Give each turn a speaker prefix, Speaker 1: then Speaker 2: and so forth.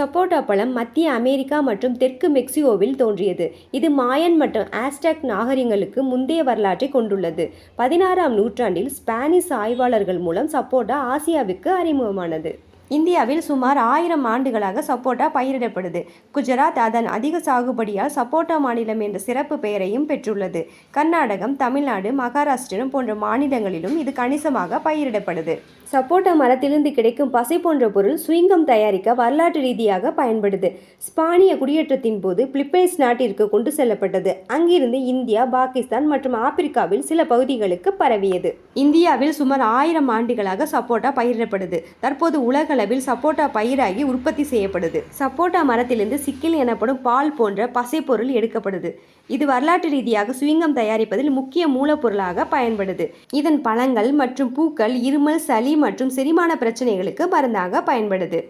Speaker 1: சப்போட்டா பழம் மத்திய அமெரிக்கா மற்றும் தெற்கு மெக்சிகோவில் தோன்றியது. இது மாயன் மற்றும் ஆஸ்டாக் நாகரிகங்களுக்கு முந்தைய வரலாற்றை கொண்டுள்ளது. பதினாறாம் நூற்றாண்டில் ஸ்பானிஷ் ஆய்வாளர்கள் மூலம் சப்போட்டா ஆசியாவுக்கு அறிமுகமானது. இந்தியாவில் சுமார் ஆயிரம் ஆண்டுகளாக சப்போட்டா பயிரிடப்படுது. குஜராத் அதன் அதிக சாகுபடியால் சப்போட்டா மாநிலம் என்ற சிறப்பு பெயரையும் பெற்றுள்ளது. கர்நாடகம் தமிழ்நாடு மகாராஷ்டிரம் போன்ற மாநிலங்களிலும் இது கணிசமாக பயிரிடப்படுது. சப்போட்டா மரத்திலிருந்து கிடைக்கும் பசை போன்ற பொருள் சுயங்கம் தயாரிக்க வரலாற்று ரீதியாக பயன்படுது. ஸ்பானிய குடியேற்றத்தின் போது பிலிப்பைன்ஸ் நாட்டிற்கு கொண்டு செல்லப்பட்டது. அங்கிருந்து இந்தியா பாகிஸ்தான் மற்றும் ஆப்பிரிக்காவில் சில பகுதிகளுக்கு பரவியது. இந்தியாவில் சுமார் ஆயிரம் ஆண்டுகளாக சப்போட்டா பயிரிடப்படுது. தற்போது உலகளவில் சப்போட்டா பயிராகி உற்பத்தி செய்யப்படுது. சப்போட்டா மரத்திலிருந்து சிக்கில் எனப்படும் பால் போன்ற பசைப்பொருள் எடுக்கப்படுது. இது வரலாற்று ரீதியாக சுயங்கம் தயாரிப்பதில் முக்கிய மூலப்பொருளாக பயன்படுது. இதன் பழங்கள் மற்றும் பூக்கள் இருமல் சளி மற்றும் செரிமான பிரச்சனைகளுக்கு மருந்தாக பயன்படுது.